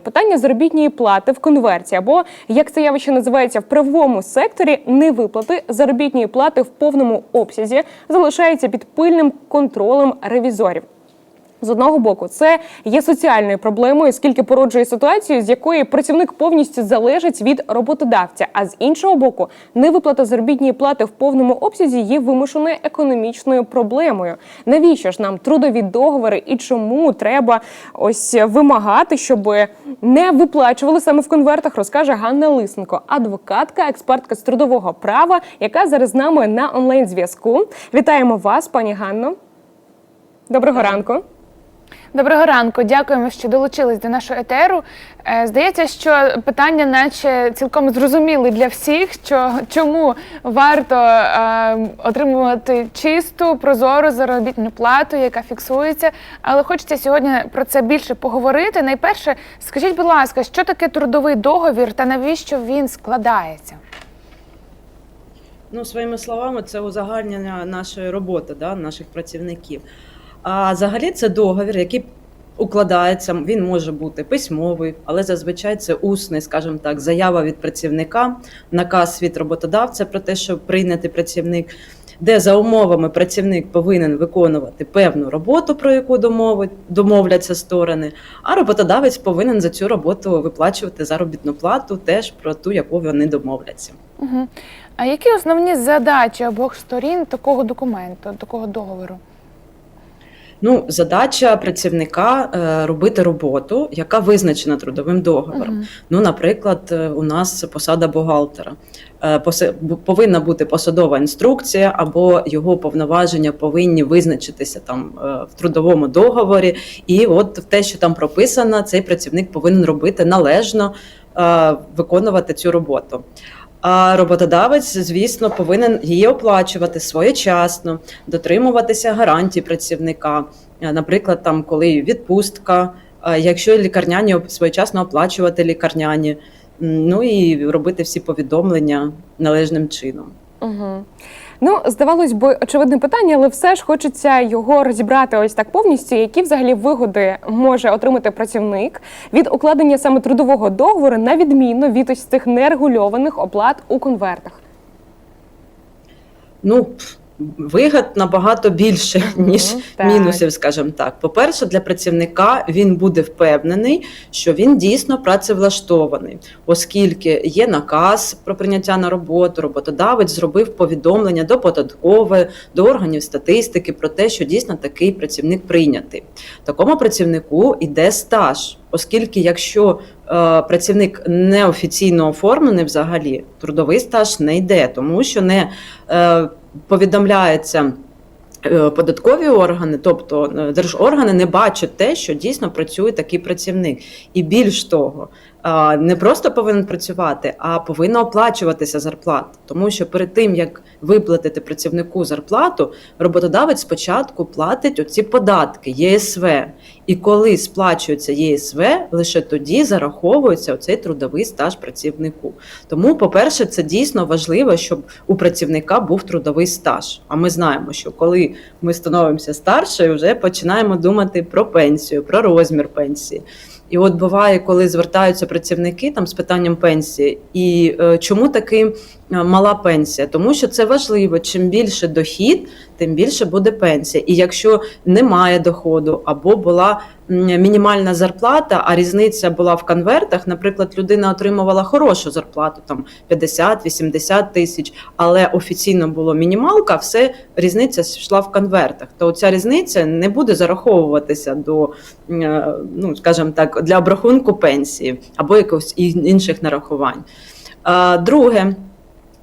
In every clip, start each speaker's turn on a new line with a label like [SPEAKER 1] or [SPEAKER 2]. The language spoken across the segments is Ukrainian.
[SPEAKER 1] Питання заробітної плати в конверті, або як це явище називається в правовому секторі, невиплати заробітної плати в повному обсязі залишається під пильним контролем ревізорів. З одного боку, це є соціальною проблемою, оскільки породжує ситуацію, з якої працівник повністю залежить від роботодавця. А з іншого боку, невиплата заробітної плати в повному обсязі є вимушеною економічною проблемою. Навіщо ж нам трудові договори і чому треба ось вимагати, щоб не виплачували саме в конвертах, розкаже Ганна Лисенко, адвокатка, експертка з трудового права, яка зараз з нами на онлайн зв'язку. Вітаємо вас, пані Ганно. Доброго ранку.
[SPEAKER 2] Доброго ранку, дякуємо, що долучились до нашого етеру. Е, Здається, що питання, наче цілком зрозуміли для всіх, що чому варто е, отримувати чисту, прозору заробітну плату, яка фіксується. Але хочеться сьогодні про це більше поговорити. Найперше, скажіть, будь ласка, що таке трудовий договір та навіщо він складається?
[SPEAKER 3] Ну, своїми словами, це узагальнення нашої роботи, да, наших працівників. А взагалі це договір, який укладається, він може бути письмовий, але зазвичай це усний, скажімо так, заява від працівника, наказ від роботодавця про те, що прийнятий працівник, де за умовами працівник повинен виконувати певну роботу, про яку домовить, домовляться сторони, а роботодавець повинен за цю роботу виплачувати заробітну плату, теж про ту, яку вони домовляться.
[SPEAKER 2] Угу. А які основні задачі обох сторін такого документу, такого договору?
[SPEAKER 3] Ну, задача працівника е, робити роботу, яка визначена трудовим договором.
[SPEAKER 2] Мгм.
[SPEAKER 3] Ну, наприклад, е, у нас посада бухгалтера. Е, посе- Повинна бути посадова інструкція, або його повноваження повинні визначитися там е, в трудовому договорі. І от те, що там прописано, цей працівник повинен робити належно, е, виконувати цю роботу. А роботодавець, звісно, повинен її оплачувати своєчасно, дотримуватися гарантій працівника. Е, Наприклад, там, коли відпустка, е, якщо лікарняні своєчасно оплачувати лікарняні, ну і робити всі повідомлення належним чином.
[SPEAKER 1] Угу. Ну, здавалось би, очевидне питання, але все ж хочеться його розібрати ось так повністю. Які взагалі вигоди може отримати працівник від укладення саме трудового договору, на відміну від ось цих нерегульованих оплат у конвертах?
[SPEAKER 3] Ну, вигод набагато більше, ніж
[SPEAKER 1] так.
[SPEAKER 3] мінусів, скажімо так. По-перше, для працівника він буде впевнений, що він дійсно працевлаштований, оскільки є наказ про прийняття на роботу, роботодавець зробив повідомлення до податкової, до органів статистики про те, що дійсно такий працівник прийнятий. Такому працівнику йде стаж, оскільки якщо е, працівник неофіційно оформлений взагалі, трудовий стаж не йде, тому що не е, повідомляється. е, Податкові органи, тобто е, держоргани, не бачать те, що дійсно працює такий працівник. І більш того, не просто повинен працювати, а повинна оплачуватися зарплата. Тому що перед тим як виплатити працівнику зарплату, роботодавець спочатку платить оці податки ЄСВ. І коли сплачується ЄСВ, лише тоді зараховується оцей трудовий стаж працівнику. Тому, по-перше, це дійсно важливо, щоб у працівника був трудовий стаж. А ми знаємо, що коли ми становимося старше, вже починаємо думати про пенсію, про розмір пенсії. І от буває, коли звертаються працівники там з питанням пенсії, і е, чому таки е, мала пенсія? Тому що це важливо. Чим більше дохід, тим більше буде пенсія. І якщо немає доходу або була мінімальна зарплата, а різниця була в конвертах, наприклад, людина отримувала хорошу зарплату, там 50-80 тисяч, але офіційно було мінімалка, все різниця йшла в конвертах. То ця різниця не буде зараховуватися до, е, ну скажімо так, для обрахунку пенсії або якихось інших нарахувань. Друге.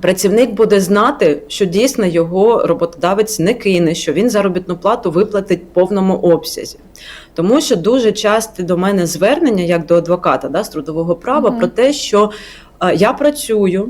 [SPEAKER 3] Працівник буде знати, що дійсно його роботодавець не кине, що він заробітну плату виплатить в повному обсязі. Тому що дуже часто до мене звернення, як до адвоката да, з трудового права,
[SPEAKER 2] Мгм.
[SPEAKER 3] про те, що е, я працюю,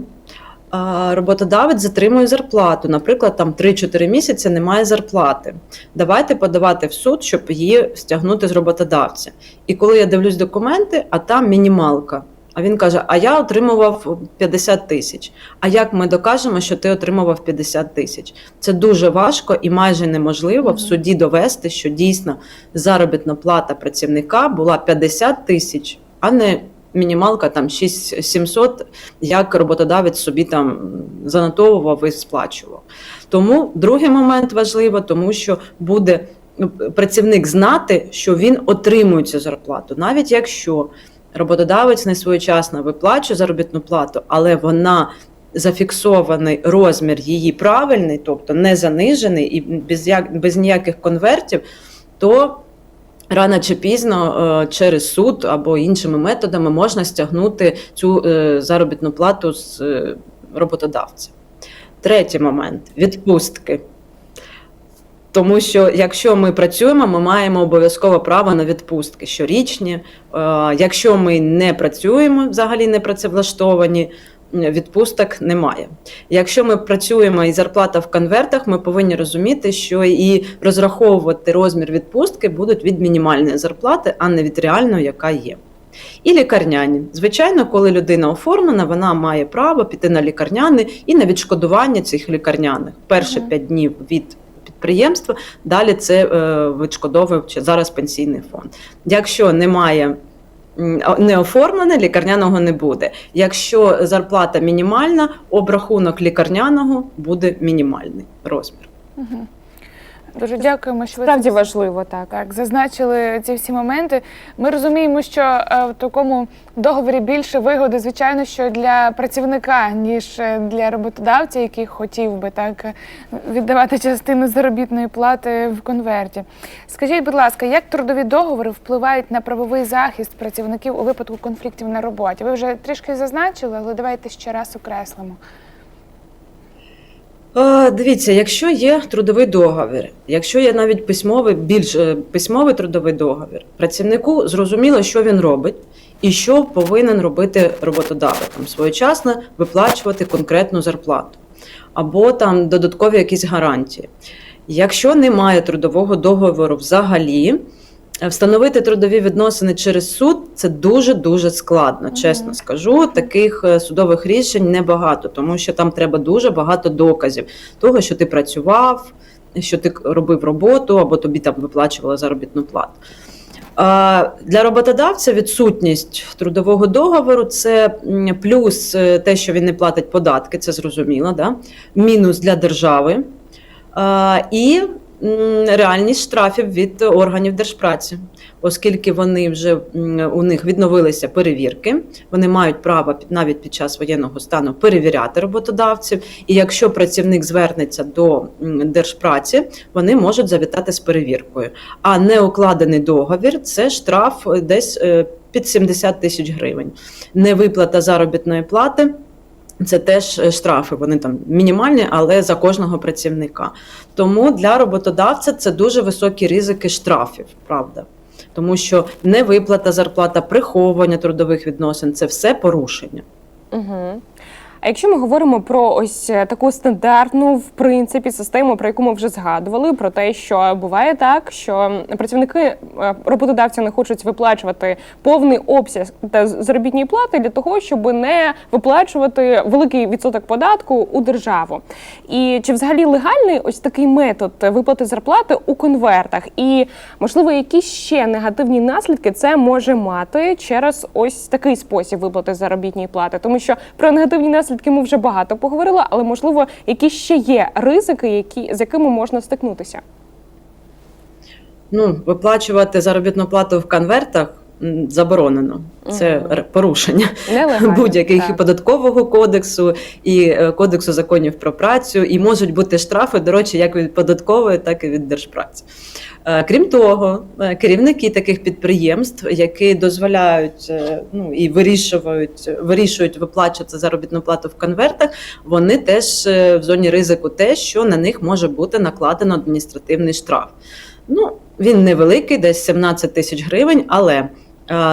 [SPEAKER 3] а роботодавець затримує зарплату. Наприклад, там 3-4 місяці немає зарплати. Давайте подавати в суд, щоб її стягнути з роботодавця. І коли я дивлюсь документи, а там мінімалка. А він каже: А я отримував 50 тисяч. А як ми докажемо, що ти отримував 50 тисяч? Це дуже важко і майже неможливо в суді довести, що дійсно заробітна плата працівника була 50 тисяч а не мінімалка там 6700, як роботодавець собі там занотовував і сплачував. Тому другий момент важливо, тому що буде ну, працівник знати, що він отримує цю зарплату, навіть якщо роботодавець не своєчасно виплачує заробітну плату, але вона зафіксований розмір її правильний, тобто не занижений і без, як, без ніяких конвертів, то рано чи пізно е, через суд або іншими методами можна стягнути цю е, заробітну плату з е, роботодавця. Третій момент відпустки. Тому що якщо ми працюємо, ми маємо обов'язково право на відпустки щорічні. Е, Якщо ми не працюємо, взагалі не працевлаштовані, відпусток немає. Якщо ми працюємо і зарплата в конвертах, ми повинні розуміти, що і розраховувати розмір відпустки будуть від мінімальної зарплати, а не від реальної, яка є. І лікарняні. Звичайно, коли людина оформлена, вона має право піти на лікарняни і на відшкодування цих лікарняних. Перші
[SPEAKER 2] Мгм.
[SPEAKER 3] 5 днів від підприємства, далі це е, відшкодовує зараз пенсійний фонд. Якщо немає не оформлене, лікарняного не буде. Якщо зарплата мінімальна, обрахунок лікарняного буде мінімальний розмір.
[SPEAKER 2] Мгм. Дуже дякуємо, що ви
[SPEAKER 1] Справді
[SPEAKER 2] це
[SPEAKER 1] важливо, так.
[SPEAKER 2] Так, зазначили ці всі моменти. Ми розуміємо, що е, в такому договорі більше вигоди, звичайно, що для працівника, ніж е, для роботодавця, який хотів би так віддавати частину заробітної плати в конверті. Скажіть, будь ласка, як трудові договори впливають на правовий захист працівників у випадку конфліктів на роботі? Ви вже трішки зазначили, але давайте ще раз окреслимо.
[SPEAKER 3] Дивіться, якщо є трудовий договір, якщо є навіть письмовий, більш е, письмовий трудовий договір, працівнику зрозуміло, що він робить і що повинен робити роботодавець своєчасно виплачувати конкретну зарплату або там додаткові якісь гарантії. Якщо немає трудового договору взагалі, встановити трудові відносини через суд це дуже дуже складно. Чесно скажу, таких е, судових рішень небагато, тому що там треба дуже багато доказів того, що ти працював, що ти робив роботу, або тобі там виплачували заробітну плату. Для роботодавця відсутність трудового договору це плюс е, те, що він не платить податки, це зрозуміло, да? мінус для держави і реальність штрафів від органів держпраці, оскільки вони вже у них відновилися перевірки, вони мають право навіть під час воєнного стану перевіряти роботодавців. І якщо працівник звернеться до держпраці, вони можуть завітати з перевіркою. А неукладений договір це штраф десь е, під 70 тисяч гривень. Невиплата заробітної плати. Це теж е, штрафи, вони там мінімальні, але за кожного працівника. Тому для роботодавця це дуже високі ризики штрафів, правда. Тому що невиплата зарплата, приховування трудових відносин це все порушення.
[SPEAKER 1] Угу. А якщо ми говоримо про ось е, таку стандартну, в принципі, систему, про яку ми вже згадували, про те, що буває так, що працівники е, роботодавця не хочуть виплачувати повний обсяг та заробітної плати для того, щоб не виплачувати великий відсоток податку у державу. І чи взагалі легальний ось такий метод виплати зарплати у конвертах? І можливо, які ще негативні наслідки це може мати через ось такий спосіб виплати заробітної плати? Тому що про негативні наслідки ми вже багато поговорили, але можливо, які ще є ризики, які з якими можна стикнутися?
[SPEAKER 3] Ну, виплачувати заробітну плату в конвертах заборонено. Це р- порушення будь-яких і податкового кодексу, і е, кодексу законів про працю, і можуть бути штрафи, до речі, як від податкової, так і від держпраці. Е, Крім того, е, керівники таких підприємств, які дозволяють е, ну і вирішують, вирішують виплачувати заробітну плату в конвертах, вони теж в зоні ризику те, що на них може бути накладено адміністративний штраф. Ну, він невеликий, десь 17 тисяч гривень, але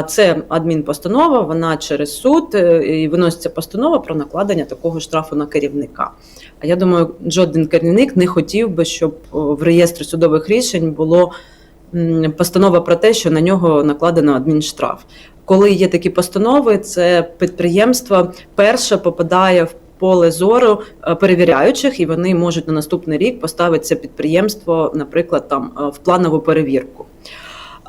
[SPEAKER 3] це адмінпостанова, вона через суд і виноситься постанова про накладення такого штрафу на керівника. А я думаю, жоден керівник не хотів би, щоб в реєстрі судових рішень було постанова про те, що на нього накладено адмінштраф. Коли є такі постанови, це підприємство перше попадає в поле зору е, перевіряючих, і вони можуть на наступний рік поставити це підприємство, наприклад, там е, в планову перевірку.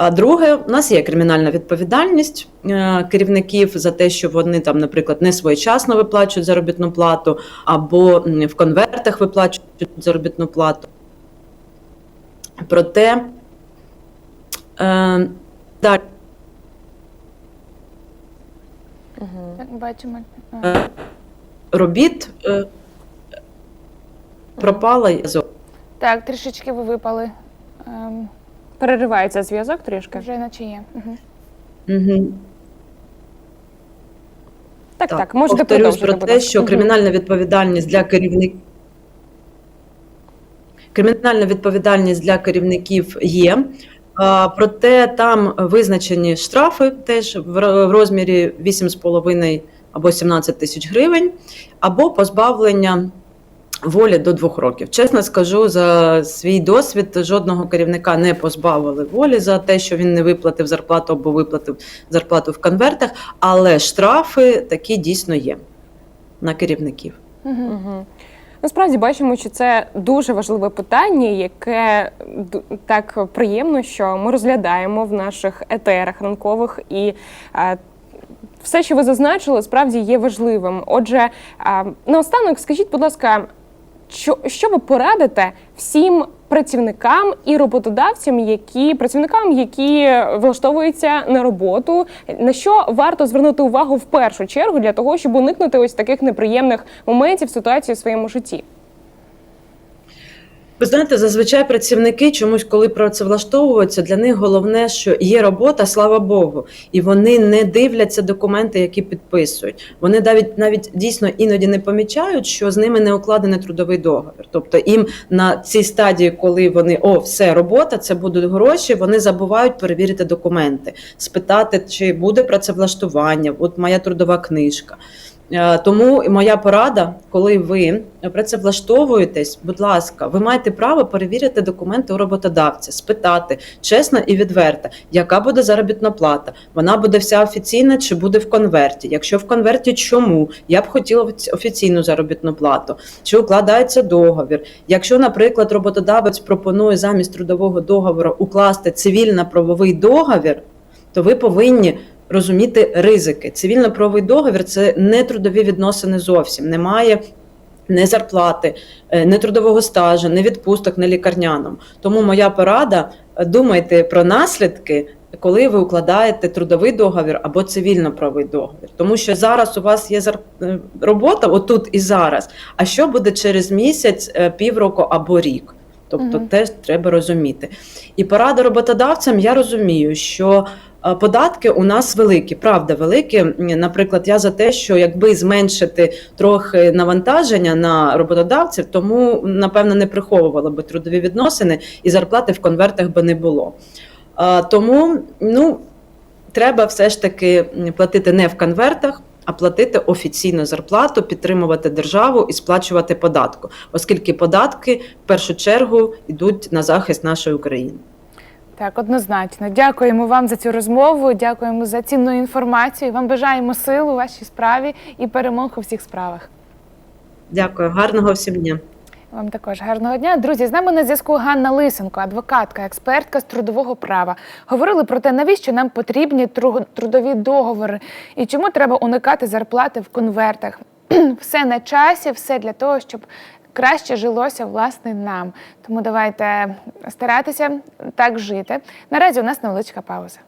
[SPEAKER 3] А друге, у нас є кримінальна відповідальність е, керівників за те, що вони там, наприклад, не своєчасно виплачують заробітну плату, або в конвертах виплачують заробітну плату. Проте е, далі
[SPEAKER 2] бачимо.
[SPEAKER 3] Е, робіт е, пропала.
[SPEAKER 2] Так, трішечки ви випали. Ем,
[SPEAKER 1] Переривається зв'язок трішки.
[SPEAKER 2] вже наче є. Угу.
[SPEAKER 3] Угу.
[SPEAKER 1] Так, так, можете
[SPEAKER 3] повторюсь про те, що кримінальна відповідальність для керівників. Кримінальна відповідальність для керівників є, а, проте там визначені штрафи теж в розмірі 8,5 або 17 тисяч гривень, або позбавлення волі до двох років. Чесно скажу, за свій досвід жодного керівника не позбавили волі за те, що він не виплатив зарплату або виплатив зарплату в конвертах, але штрафи такі дійсно є на керівників.
[SPEAKER 2] Угу.
[SPEAKER 1] Насправді бачимо, що це дуже важливе питання, яке так приємно, що ми розглядаємо в наших етерах ранкових і. е, Все, що ви зазначили, справді є важливим. Отже, е, наостанок, скажіть, будь ласка, що, що ви порадите всім працівникам і роботодавцям, які працівникам, які влаштовуються на роботу, на що варто звернути увагу в першу чергу для того, щоб уникнути ось таких неприємних моментів ситуації в своєму житті?
[SPEAKER 3] Ви знаєте, зазвичай працівники чомусь, коли працевлаштовуються, для них головне, що є робота, слава Богу, і вони не дивляться документи, які підписують. Вони навіть навіть дійсно іноді не помічають, що з ними не укладений трудовий договір. Тобто їм на цій стадії, коли вони о, все робота, це будуть гроші. Вони забувають перевірити документи, спитати, чи буде працевлаштування, от моя трудова книжка. Е, Тому моя порада, коли ви працевлаштовуєтесь, будь ласка, ви маєте право перевірити документи у роботодавця, спитати чесно і відверто, яка буде заробітна плата. Вона буде вся офіційна чи буде в конверті? Якщо в конверті, чому? Я б хотіла офіційну заробітну плату. Чи укладається договір? Якщо, наприклад, роботодавець пропонує замість трудового договору укласти цивільно-правовий договір, то ви повинні розуміти ризики. Цивільно-правовий договір це не трудові відносини зовсім. Немає не зарплати, е, не трудового стажу, не відпусток, не лікарняному. Тому моя порада: думайте про наслідки. Коли ви укладаєте трудовий договір або цивільно-правовий договір, тому що зараз у вас є е, робота отут і зараз. А що буде через місяць, е, півроку або рік? Тобто,
[SPEAKER 2] Мгм.
[SPEAKER 3] теж треба розуміти. І порада роботодавцям, я розумію, що е, податки у нас великі, правда, великі. Наприклад, я за те, що якби зменшити трохи навантаження на роботодавців, тому напевно не приховували би трудові відносини і зарплати в конвертах би не було. Е, Тому ну, треба все ж таки платити не в конвертах. А платити офіційну зарплату, підтримувати державу і сплачувати податку, оскільки податки в першу чергу йдуть на захист нашої України.
[SPEAKER 2] Так, однозначно. Дякуємо вам за цю розмову. Дякуємо за цінну інформацію. Вам бажаємо сил у вашій справі і перемог у всіх справах.
[SPEAKER 3] Дякую, гарного всім дня.
[SPEAKER 2] Вам також гарного дня. Друзі, з нами на зв'язку Ганна Лисенко, адвокатка, експертка з трудового права. Говорили про те, навіщо нам потрібні трудові договори і чому треба уникати зарплати в конвертах. все на часі, все для того, щоб краще жилося власне нам. Тому давайте старатися так жити. Наразі у нас невеличка пауза.